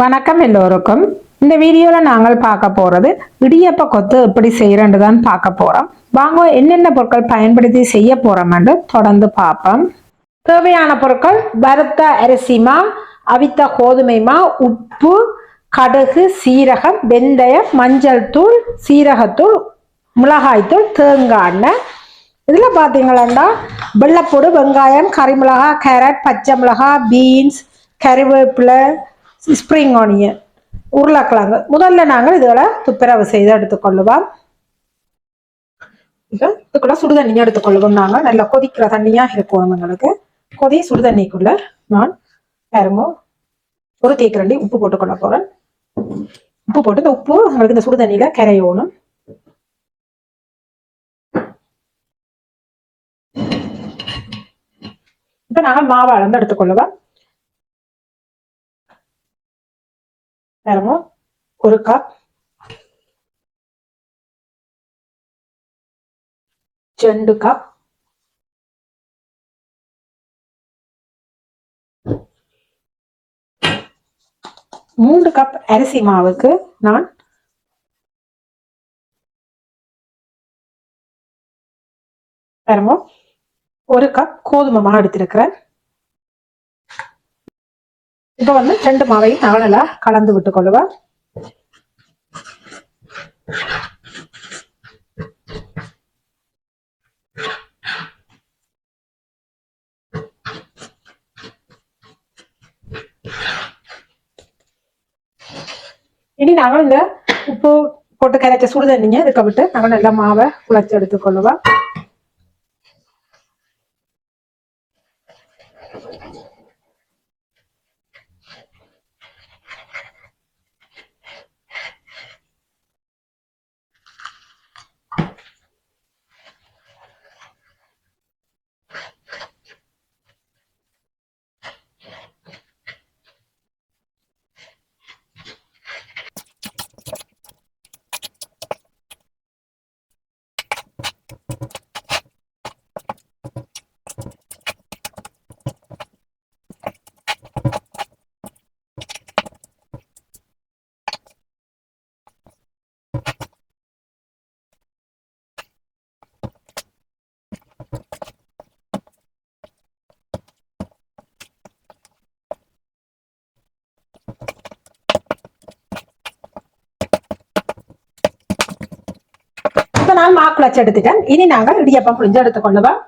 வணக்கம் எல்லோருக்கும். இந்த வீடியோவில் நாங்கள் பார்க்க போகிறது இடியப்ப கொத்து எப்படி செய்கிறேன்னு தான் பார்க்க போகிறோம் வாங்க என்னென்ன பொருட்கள் பயன்படுத்தி செய்ய போகிறோம்னு தொடர்ந்து பார்ப்போம். தேவையான பொருட்கள் வறுத்த அரிசிமா அவித்த கோதுமைமா உப்பு கடுகு சீரகம் வெந்தயம் மஞ்சள் தூள் சீரகத்தூள் மிளகாய்த்தூள் தேங்காய் எண்ணெய். இதில் பார்த்தீங்களா வெள்ளப்பூடு வெங்காயம் கறிமிளகா கேரட் பச்சை மிளகா பீன்ஸ் கருவேப்பிலை ஸ்ப்ரிங் ஆனியன் உருளைக்கிழங்கு. முதல்ல நாங்கள் இதுகளை துப்புரவு செய்து எடுத்துக்கொள்ளுவோம் இப்போ இதுக்குள்ள சுடுதண்ணியாக எடுத்துக்கொள்ளுவோம் நாங்கள். நல்லா கொதிக்கிற தண்ணியாக இருக்கும் எங்களுக்கு. கொதி சுடு தண்ணிக்குள்ள நான் பாருங்க ஒரு தேக்கரண்டி உப்பு போட்டுக்கொள்ள போகிறேன் உப்பு போட்டு இந்த உப்பு எங்களுக்கு இந்த சுடு தண்ணியில் கரையணும். இப்போ நாங்கள் மாவு அளந்து எடுத்துக்கொள்ளுவோம் பாருங்க ஒரு கப் ரெண்டு கப் மூன்று கப் அரிசி மாவுக்கு நான் தரமோ? ஒரு கப் கோதுமை மாவு எடுத்திருக்கிறேன். இப்ப வந்து ரெண்டு மாவையும் நான் கலந்து விட்டு கொள்ளுவேன் இனி நாங்கள் இந்த உப்பு போட்டு கரைச்ச சுடுதண்ணிங்க இதுக்க விட்டு நாங்கள் நல்லா மாவை குழச்சி எடுத்துக்கொள்ளுவோம் இப்ப நான் எடுத்துட்டேன். இனி நாங்கள் இடியப்பம் புளிஞ்சு எடுத்துக்கொள்ளுவோம்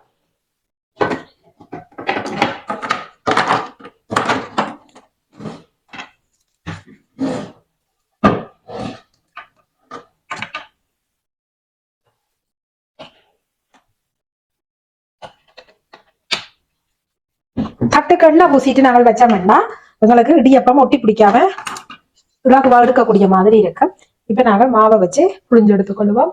தட்டுக்கண்ணா பூசிட்டு நாங்கள் வச்சோம்னா உங்களுக்கு இடியப்பம் ஒட்டி பிடிக்காம இலகுவா எடுக்கக்கூடிய மாதிரி இருக்கு. இப்ப நாங்கள் மாவை வச்சு புளிஞ்சு எடுத்துக்கொள்ளுவோம்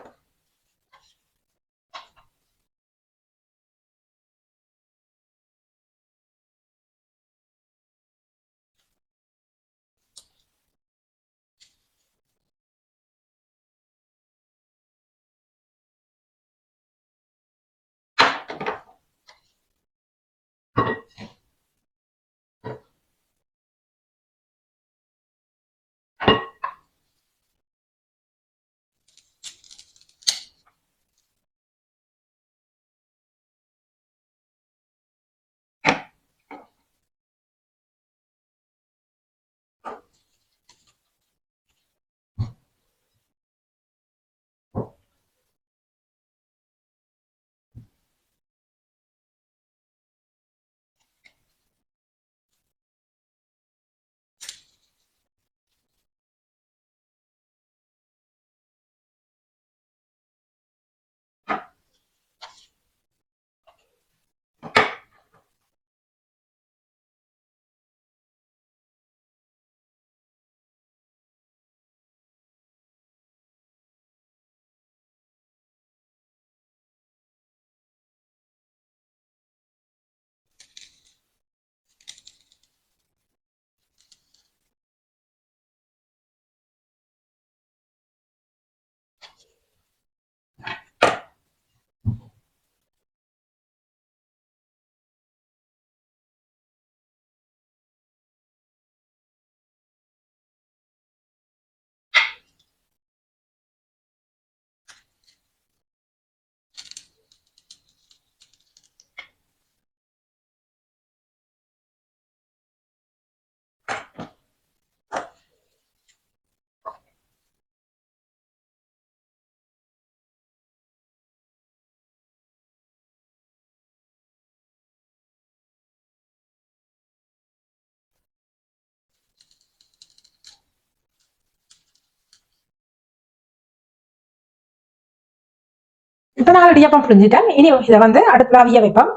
இப்போ நாங்கள் இடியப்பம் புரிஞ்சுட்டேன் இனி இதை வந்து அடுத்து அவிய வைப்போம்.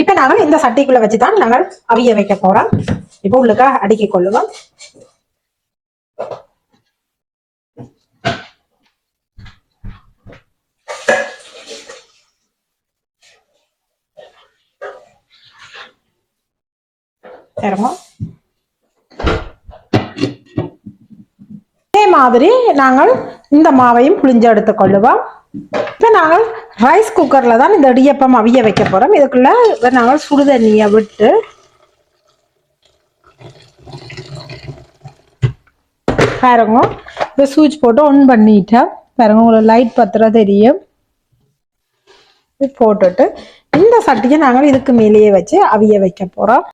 இப்போ நாங்கள் இந்த சட்டிக்குள்ள வச்சு தான் நாங்கள் அவிய வைக்க போறோம். இப்போ உள்ளுக்க அடுக்கி கொள்ளுவோம். தருமா? இதே மாதிரி நாங்கள் இந்த மாவையும் புளிஞ்சு எடுத்துக்கொள்ளுவோம் இப்போ நாங்கள் ரைஸ் குக்கரில் தான் இந்த இடியப்பம் அவிய வைக்க போகிறோம் இதுக்குள்ளே நாங்கள் சுடுதண்ணியை விட்டு பாருங்க. இந்த சுவிட்ச் போட்டு ஒன் பண்ணிட்டேன் பாருங்க உங்களுக்கு லைட் பத்திர தெரியும். இது போட்டுட்டு இந்த சட்டியை நாங்கள் இதுக்கு மேலேயே வச்சு அவிய வைக்க போகிறோம்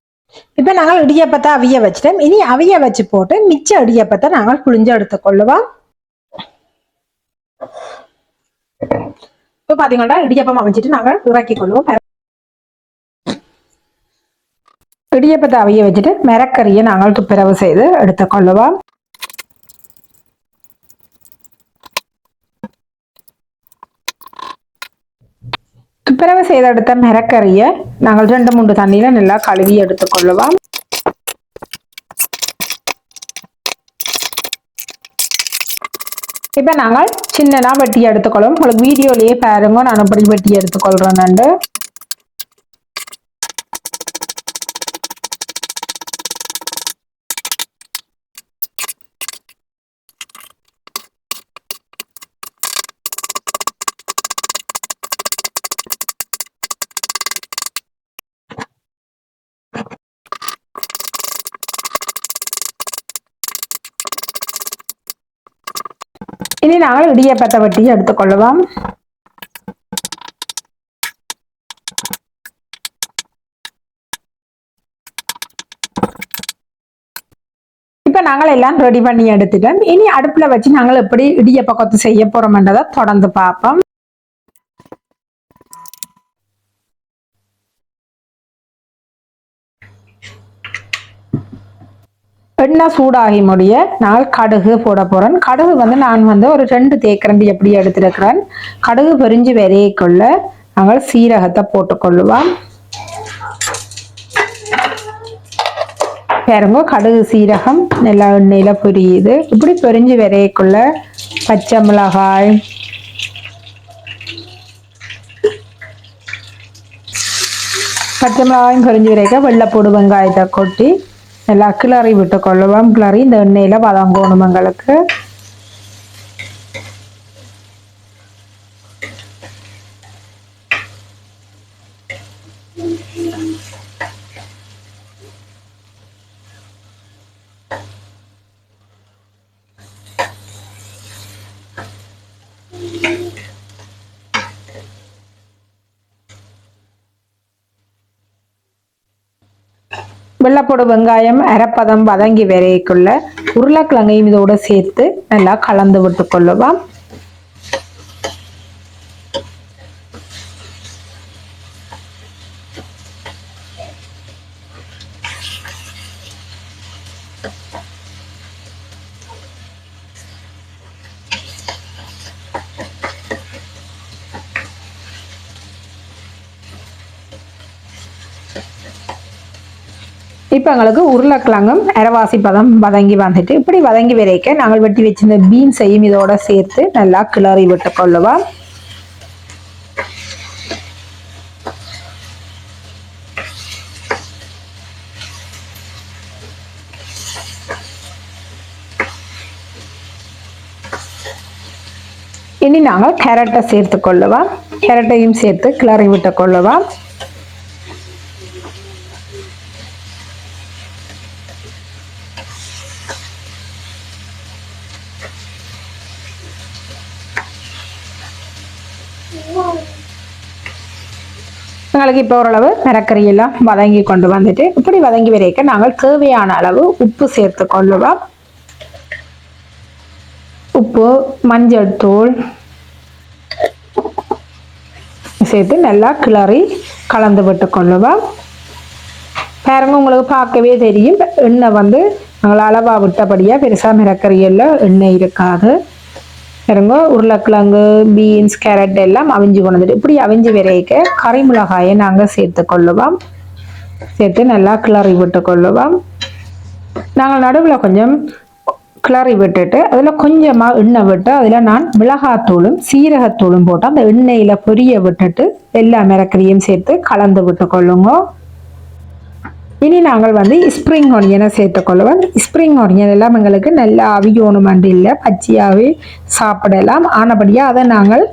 இப்போ நாங்கள் இடியப்பத்தை அவிய வச்சுட்டோம். இனி அவிய வச்சு போட்டு மிச்ச இடியப்பத்தை நாங்கள் புழிஞ்சு எடுத்துக்கொள்ளுவோம். இப்போ பாத்தீங்கன்னா இடியப்பம் அமைச்சிட்டு நாங்கள் இறக்கி கொள்வோம் இடியப்பத்தை அவைய வச்சுட்டு மிரக்கறியை நாங்கள் துப்புரவு செய்து எடுத்துக்கொள்ளுவோம் துப்புரவு செய்து எடுத்த மிரக்கறியை நாங்கள் ரெண்டு மூன்று தண்ணியில நல்லா கழுவி எடுத்துக்கொள்ளுவோம் இப்போ நாங்கள் சின்னதாக வெட்டி எடுத்துக்கொள்வோம். உங்களுக்கு வீடியோலேயே பாருங்க. நான் அப்படி வெட்டி நண்டு. இனி நாங்கள் இடியப்பத்தை வட்டியை எடுத்துக்கொள்ளுவோம் இப்ப நாங்கள் எல்லாம் ரெடி பண்ணி எடுத்துட்டோம். இனி அடுப்பில் வச்சு நாங்கள் எப்படி இடியப்பக்கத்து செய்ய போகிறோம்ன்றதை தொடர்ந்து பார்ப்போம். எண்ணெய் சூடாகி முடிய நான் கடுகு போட போறேன். கடுகு வந்து நான் வந்து ஒரு ரெண்டு தேக்கரண்டி எப்படி எடுத்துருக்கிறேன். கடுகு பெரிஞ்சு விரையக்குள்ள நாங்கள் சீரகத்தை போட்டுக்கொள்ளுவோம் பாருங்க கடுகு சீரகம் நல்லா எண்ணெயில பொரியுது. இப்படி பொரிஞ்சு விரையக்குள்ள பச்சை மிளகாய் பச்சை மிளகாயும் பொரிஞ்சு விரைக்க வெள்ளைப்பூடு வெங்காயத்தை கொட்டி நல்லா கிளறி விட்டு கொள்ளுவோம் கிளறி இந்த எண்ணெயில் வதங்கணும் எங்களுக்கு. வெள்ளப்பொடு வெங்காயம் அரைப்பதம் வதங்கி வரைக்குள்ள உருளைக்கிழங்கையும் இதோட சேர்த்து நல்லா கலந்து விட்டு கொள்ளுவோம் இப்போ எங்களுக்கு உருளைக்கிழங்கும் அரைவாசி பதம் வதங்கி வந்துட்டு இப்படி வதங்கி வரைக்க நாங்கள் வெட்டி வச்சிருந்த பீன்ஸையும் இதோட சேர்த்து நல்லா கிளறி விட்டு கொள்ளுவோம் இனி நாங்கள் கேரட்டை சேர்த்து கொள்ளுவோம் கேரட்டையும் சேர்த்து கிளறி விட்டு கொள்ளுவோம் எங்களுக்கு இப்போ ஓரளவு மிரக்கறி எல்லாம் வதங்கி கொண்டு வந்துட்டு இப்படி வதங்கி வரைக்க நாங்கள் தேவையான அளவு உப்பு சேர்த்து கொள்ளுவோம். உப்பு மஞ்சள் தூள் சேர்த்து நல்லா கிளறி கலந்து விட்டு கொள்ளுவோம். பாருங்க உங்களுக்கு பார்க்கவே தெரியும். எண்ணெய் வந்து நாங்கள் அளவாக விட்டபடியாக பெருசாக மிரக்கறியில் எண்ணெய் இருக்காது. பாருங்க உருளைக்கிழங்கு பீன்ஸ் கேரட் எல்லாம் அவிஞ்சு கொண்டு இப்படி அவிஞ்சு விரைக்க கறி மிளகாயை நாங்கள் சேர்த்து கொள்ளுவோம். சேர்த்து நல்லா கிளறி விட்டு கொள்ளுவோம். நாங்கள் நடுவில் கொஞ்சம் கிளறி விட்டுட்டு அதில் கொஞ்சமாக எண்ணெய் விட்டு அதில் நான் மிளகாத்தூளும் சீரகத்தூளும் போட்டு அந்த எண்ணெயில் பொரிய விட்டுட்டு எல்லா மிரக்கறியும் சேர்த்து கலந்து விட்டு கொள்ளுங்க. இனி நாங்கள் வந்து ஸ்ப்ரிங் ஒனியனை சேர்த்துக்கொள்வோம் ஸ்ப்ரிங் ஒனியன் எல்லாம் எங்களுக்கு நல்லா அவியோணுமென்று இல்லை. பச்சையாகவே சாப்பிடலாம். ஆனபடியாக அதை நாங்கள்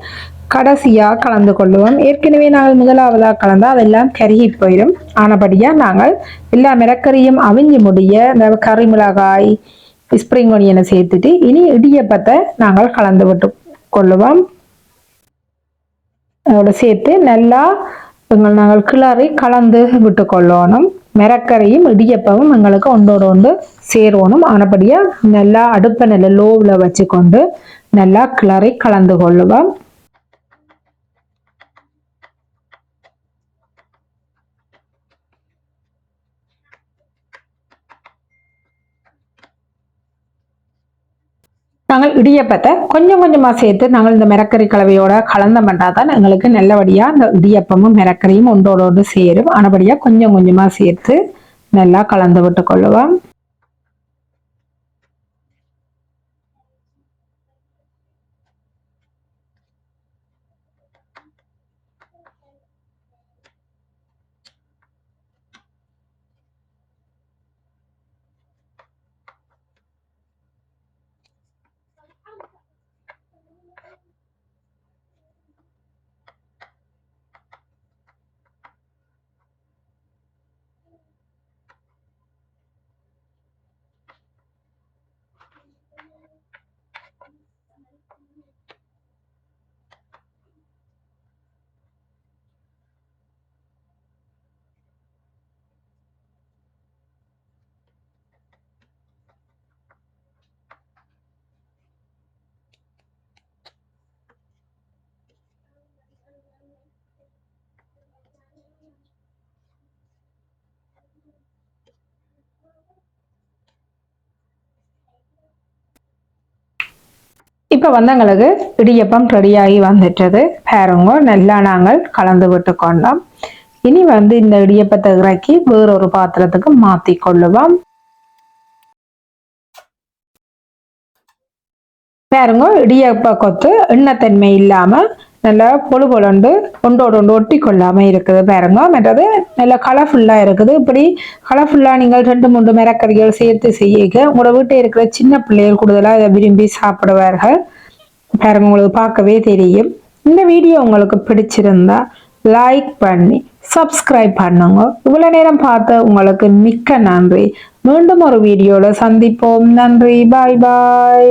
கடைசியாக கலந்து கொள்ளுவோம். ஏற்கனவே நாங்கள் முதலாவதாக கலந்தால் அதெல்லாம் கருகி போயிடும். ஆனபடியாக நாங்கள் எல்லா மிளக்கறியும் அவிஞ்சு முடிய இந்த கறி மிளகாய் ஸ்ப்ரிங் ஒனியனை சேர்த்துட்டு இனி இடியப்பத்தை நாங்கள் கலந்து விட்டு கொள்ளுவோம். அதோட சேர்த்து நல்லா எங்கள் நாங்கள் கிளறி கலந்து விட்டு கொள்ளணும் மிரக்கரையும் இடியப்பவும் எங்களுக்கு ஒன்றோடு ஒன்று சேரணும் ஆனபடியாக நல்லா அடுப்பை நல்ல லோவில் வச்சுக்கொண்டு நல்லா கிளறி கலந்து கொள்ளுவோம். நாங்கள் இடியப்பத்தை கொஞ்சம் கொஞ்சமாக சேர்த்து நாங்கள் இந்த மிரக்கறி கலவையோட கலந்த பண்ணால் தான் எங்களுக்கு நல்லபடியாக இந்த இடியப்பமும் மிரக்கறியும் ஒன்றோடு ஒன்று சேரும். ஆனபடியாக கொஞ்சம் கொஞ்சமாக சேர்த்து நல்லா கலந்து விட்டு கொள்ளுவோம் இப்போ வந்தவங்களுக்கு இடியப்பம் ரெடியாகி வந்துட்டது. பாருங்க நல்லா நாங்கள் கலந்து விட்டு கொண்டோம் இனி வந்து இந்த இடியப்பத்தை இறக்கி வேறொரு பாத்திரத்துக்கு மாற்றி கொள்ளுவோம். பாருங்க இடியப்ப கொத்து எண்ணத்தன்மை இல்லாமல் நல்லா பொழு பொழுண்டு ஒன்றோடு ஒன்று ஒட்டி கொள்ளாமல் இருக்குது பாருங்க. மற்றது நல்லா கலர்ஃபுல்லாக இருக்குது. இப்படி கலர்ஃபுல்லாக நீங்கள் ரெண்டு மூன்று மிரக்கறிகள் சேர்த்து செய்ய உங்களோட வீட்டில் இருக்கிற சின்ன பிள்ளைகள் கூடுதலாக இதை விரும்பி சாப்பிடுவார்கள். பாருங்க உங்களுக்கு பார்க்கவே தெரியும். இந்த வீடியோ உங்களுக்கு பிடிச்சிருந்தா லைக் பண்ணி சப்ஸ்கிரைப் பண்ணுங்க. இவ்வளோ நேரம் பார்த்து உங்களுக்கு மிக்க நன்றி. மீண்டும் ஒரு வீடியோவில் சந்திப்போம். நன்றி. பாய் பாய்